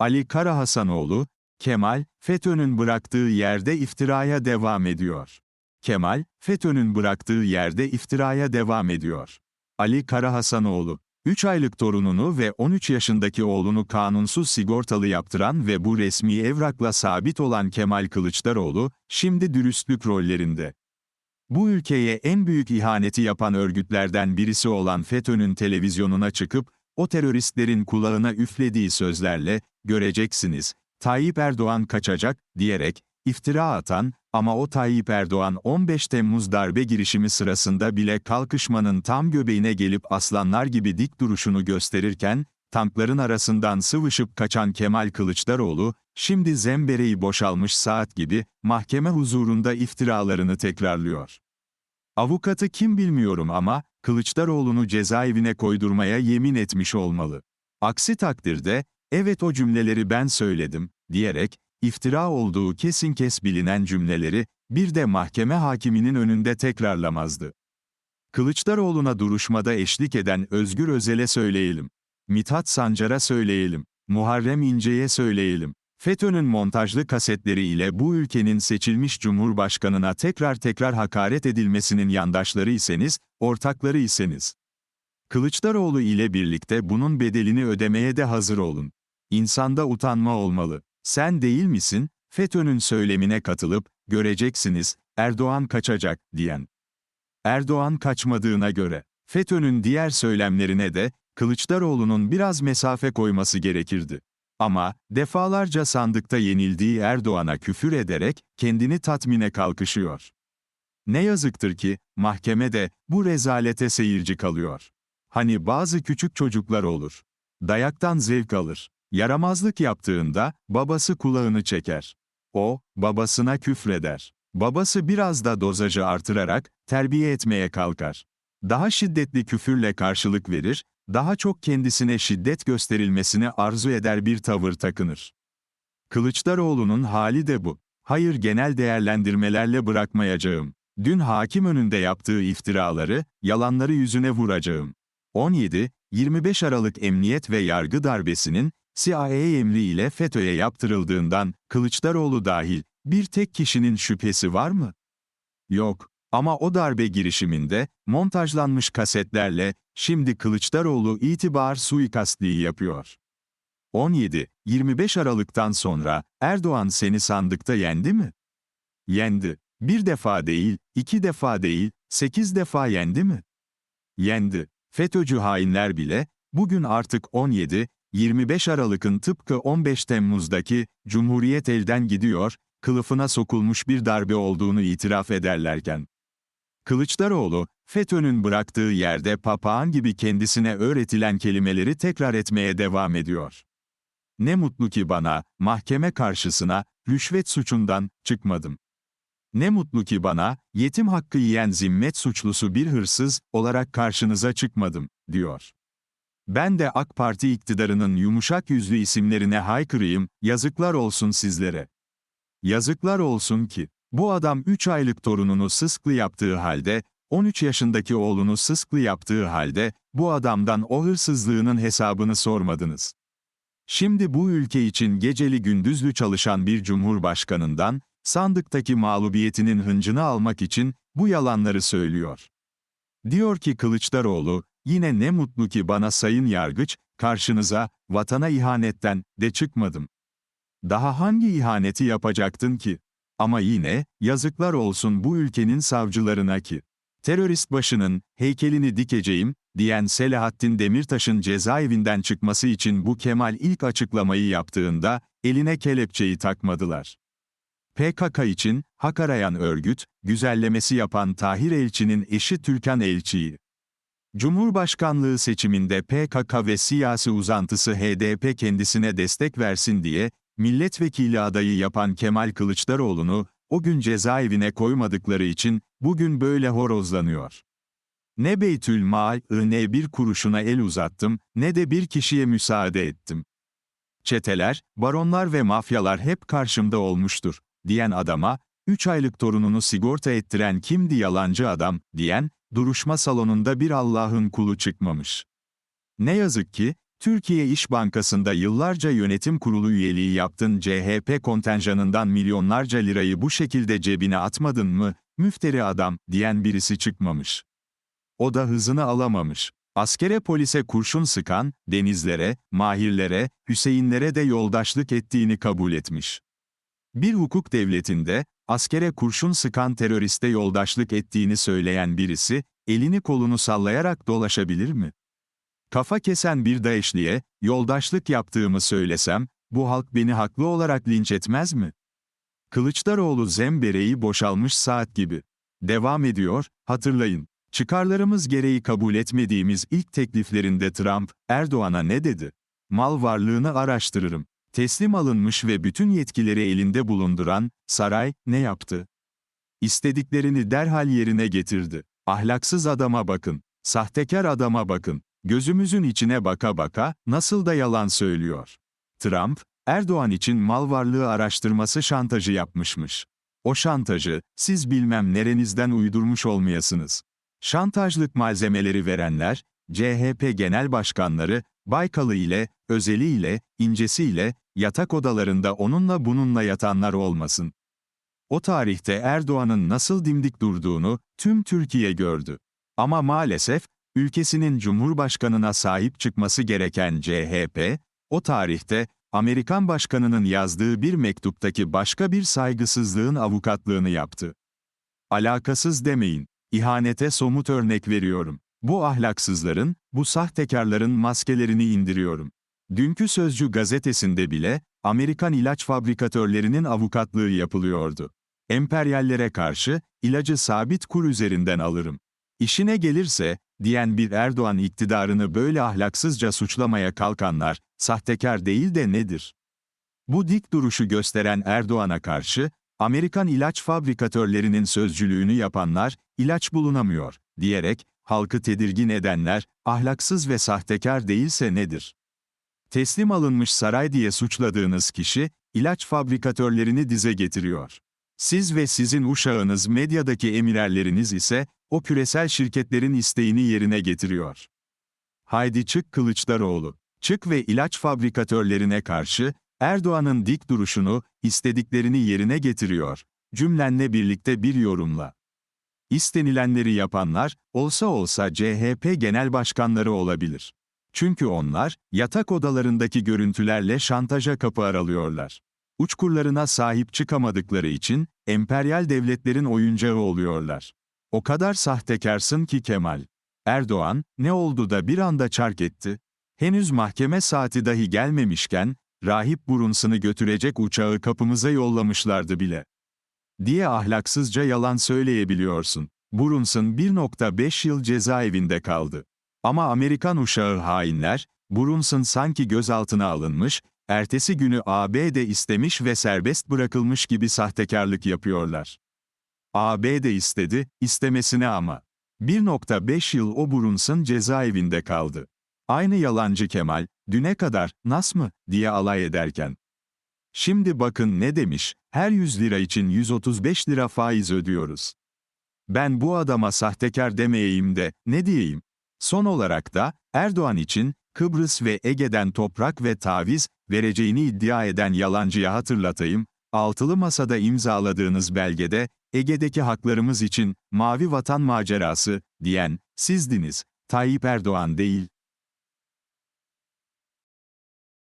Ali Karahasanoğlu, Kemal, FETÖ'nün bıraktığı yerde iftiraya devam ediyor. Kemal, FETÖ'nün bıraktığı yerde iftiraya devam ediyor. Ali Karahasanoğlu, 3 aylık torununu ve 13 yaşındaki oğlunu kanunsuz sigortalı yaptıran ve bu resmi evrakla sabit olan Kemal Kılıçdaroğlu, şimdi dürüstlük rollerinde. Bu ülkeye en büyük ihaneti yapan örgütlerden birisi olan FETÖ'nün televizyonuna çıkıp, o teröristlerin kulağına üflediği sözlerle, göreceksiniz, Tayyip Erdoğan kaçacak, diyerek, iftira atan, ama o Tayyip Erdoğan 15 Temmuz darbe girişimi sırasında bile kalkışmanın tam göbeğine gelip aslanlar gibi dik duruşunu gösterirken, tankların arasından sıvışıp kaçan Kemal Kılıçdaroğlu, şimdi zembereği boşalmış saat gibi, mahkeme huzurunda iftiralarını tekrarlıyor. Avukatı kim bilmiyorum ama, Kılıçdaroğlu'nu cezaevine koydurmaya yemin etmiş olmalı. Aksi takdirde, evet o cümleleri ben söyledim, diyerek, iftira olduğu kesin kes bilinen cümleleri, bir de mahkeme hakiminin önünde tekrarlamazdı. Kılıçdaroğlu'na duruşmada eşlik eden Özgür Özel'e söyleyelim. Mithat Sancar'a söyleyelim. Muharrem İnce'ye söyleyelim. FETÖ'nün montajlı kasetleri ile bu ülkenin seçilmiş cumhurbaşkanına tekrar tekrar hakaret edilmesinin yandaşları iseniz, ortakları iseniz. Kılıçdaroğlu ile birlikte bunun bedelini ödemeye de hazır olun. İnsanda utanma olmalı. Sen değil misin, FETÖ'nün söylemine katılıp, göreceksiniz, Erdoğan kaçacak, diyen. Erdoğan kaçmadığına göre, FETÖ'nün diğer söylemlerine de, Kılıçdaroğlu'nun biraz mesafe koyması gerekirdi. Ama, defalarca sandıkta yenildiği Erdoğan'a küfür ederek, kendini tatmine kalkışıyor. Ne yazıktır ki, mahkemede, bu rezalete seyirci kalıyor. Hani bazı küçük çocuklar olur. Dayaktan zevk alır. Yaramazlık yaptığında, babası kulağını çeker. O, babasına küfreder. Babası biraz da dozajı artırarak, terbiye etmeye kalkar. Daha şiddetli küfürle karşılık verir, daha çok kendisine şiddet gösterilmesini arzu eder bir tavır takınır. Kılıçdaroğlu'nun hali de bu. Hayır genel değerlendirmelerle bırakmayacağım. Dün hakim önünde yaptığı iftiraları, yalanları yüzüne vuracağım. 17, 25 Aralık Emniyet ve Yargı darbesinin, CIA emriyle FETÖ'ye yaptırıldığından, Kılıçdaroğlu dahil, bir tek kişinin şüphesi var mı? Yok. Ama o darbe girişiminde, montajlanmış kasetlerle, şimdi Kılıçdaroğlu itibar suikastliği yapıyor. 17-25 Aralık'tan sonra, Erdoğan seni sandıkta yendi mi? Yendi. Bir defa değil, iki defa değil, sekiz defa yendi mi? Yendi. FETÖ'cü hainler bile, bugün artık 17, 25 Aralık'ın tıpkı 15 Temmuz'daki Cumhuriyet elden gidiyor, kılıfına sokulmuş bir darbe olduğunu itiraf ederlerken. Kılıçdaroğlu, FETÖ'nün bıraktığı yerde papağan gibi kendisine öğretilen kelimeleri tekrar etmeye devam ediyor. Ne mutlu ki bana, mahkeme karşısına, rüşvet suçundan, çıkmadım. Ne mutlu ki bana, yetim hakkı yiyen zimmet suçlusu bir hırsız, olarak karşınıza çıkmadım, diyor. Ben de AK Parti iktidarının yumuşak yüzlü isimlerine haykırayım, yazıklar olsun sizlere. Yazıklar olsun ki, bu adam 3 aylık torununu sısklı yaptığı halde, 13 yaşındaki oğlunu sısklı yaptığı halde, bu adamdan o hırsızlığının hesabını sormadınız. Şimdi bu ülke için geceli gündüzlü çalışan bir cumhurbaşkanından, sandıktaki mağlubiyetinin hıncını almak için bu yalanları söylüyor. Diyor ki Kılıçdaroğlu, yine ne mutlu ki bana sayın yargıç, karşınıza, vatana ihanetten, de çıkmadım. Daha hangi ihaneti yapacaktın ki? Ama yine, yazıklar olsun bu ülkenin savcılarına ki, terörist başının, heykelini dikeceğim, diyen Selahattin Demirtaş'ın cezaevinden çıkması için bu Kemal ilk açıklamayı yaptığında, eline kelepçeyi takmadılar. PKK için, hak arayan örgüt, güzellemesi yapan Tahir Elçi'nin eşi Türkan Elçi'yi. Cumhurbaşkanlığı seçiminde PKK ve siyasi uzantısı HDP kendisine destek versin diye, milletvekili adayı yapan Kemal Kılıçdaroğlu'nu, o gün cezaevine koymadıkları için, bugün böyle horozlanıyor. Ne Beytül Mal, ne bir kuruşuna el uzattım, ne de bir kişiye müsaade ettim. Çeteler, baronlar ve mafyalar hep karşımda olmuştur, diyen adama, 3 aylık torununu sigorta ettiren kimdi yalancı adam, diyen, duruşma salonunda bir Allah'ın kulu çıkmamış. Ne yazık ki, Türkiye İş Bankası'nda yıllarca yönetim kurulu üyeliği yaptın CHP kontenjanından milyonlarca lirayı bu şekilde cebine atmadın mı, müfteri adam, diyen birisi çıkmamış. O da hızını alamamış. Askere polise kurşun sıkan, denizlere, mahirlere, Hüseyinlere de yoldaşlık ettiğini kabul etmiş. Bir hukuk devletinde, askere kurşun sıkan teröriste yoldaşlık ettiğini söyleyen birisi, elini kolunu sallayarak dolaşabilir mi? Kafa kesen bir Daeşli'ye, yoldaşlık yaptığımı söylesem, bu halk beni haklı olarak linç etmez mi? Kılıçdaroğlu zembereği boşalmış saat gibi. Devam ediyor, hatırlayın. Çıkarlarımız gereği kabul etmediğimiz ilk tekliflerinde Trump, Erdoğan'a ne dedi? Mal varlığını araştırırım. Teslim alınmış ve bütün yetkileri elinde bulunduran, saray, ne yaptı? İstediklerini derhal yerine getirdi. Ahlaksız adama bakın. Sahtekar adama bakın. Gözümüzün içine baka baka, nasıl da yalan söylüyor. Trump, Erdoğan için mal varlığı araştırması şantajı yapmışmış. O şantajı, siz bilmem nerenizden uydurmuş olmayasınız. Şantajlık malzemeleri verenler, CHP genel başkanları, Baykalı ile, Özeli ile, İncesi ile, yatak odalarında onunla bununla yatanlar olmasın. O tarihte Erdoğan'ın nasıl dimdik durduğunu tüm Türkiye gördü. Ama maalesef, ülkesinin cumhurbaşkanına sahip çıkması gereken CHP, o tarihte, Amerikan başkanının yazdığı bir mektuptaki başka bir saygısızlığın avukatlığını yaptı. Alakasız demeyin. İhanete somut örnek veriyorum. Bu ahlaksızların, bu sahtekarların maskelerini indiriyorum. Dünkü Sözcü gazetesinde bile, Amerikan ilaç fabrikatörlerinin avukatlığı yapılıyordu. Emperyallere karşı, ilacı sabit kur üzerinden alırım. İşine gelirse, diyen bir Erdoğan iktidarını böyle ahlaksızca suçlamaya kalkanlar, sahtekar değil de nedir? Bu dik duruşu gösteren Erdoğan'a karşı, Amerikan ilaç fabrikatörlerinin sözcülüğünü yapanlar, ilaç bulunamıyor, diyerek, halkı tedirgin edenler, ahlaksız ve sahtekar değilse nedir? Teslim alınmış saray diye suçladığınız kişi, ilaç fabrikatörlerini dize getiriyor. Siz ve sizin uşağınız medyadaki emirerleriniz ise, o küresel şirketlerin isteğini yerine getiriyor. Haydi çık Kılıçdaroğlu, çık ve ilaç fabrikatörlerine karşı, Erdoğan'ın dik duruşunu, istediklerini yerine getiriyor. Cümlenle birlikte bir yorumla. İstenilenleri yapanlar, olsa olsa CHP genel başkanları olabilir. Çünkü onlar, yatak odalarındaki görüntülerle şantaja kapı aralıyorlar. Uçkurlarına sahip çıkamadıkları için, emperyal devletlerin oyuncağı oluyorlar. O kadar sahtekarsın ki Kemal. Erdoğan, ne oldu da bir anda çark etti? Henüz mahkeme saati dahi gelmemişken, rahip Brunson'ı götürecek uçağı kapımıza yollamışlardı bile. Diye ahlaksızca yalan söyleyebiliyorsun. Brunson 1.5 yıl cezaevinde kaldı. Ama Amerikan uşağı hainler, Brunson sanki gözaltına alınmış, ertesi günü ABD istemiş ve serbest bırakılmış gibi sahtekarlık yapıyorlar. ABD istedi, istemesine ama. 1.5 yıl o Brunson cezaevinde kaldı. Aynı yalancı Kemal, düne kadar, nas mı, diye alay ederken. Şimdi bakın ne demiş, her 100 lira için 135 lira faiz ödüyoruz. Ben bu adama sahtekar demeyeyim de, ne diyeyim? Son olarak da, Erdoğan için, Kıbrıs ve Ege'den toprak ve taviz, vereceğini iddia eden yalancıya hatırlatayım, altılı masada imzaladığınız belgede, Ege'deki haklarımız için, mavi vatan macerası, diyen, sizdiniz, Tayyip Erdoğan değil.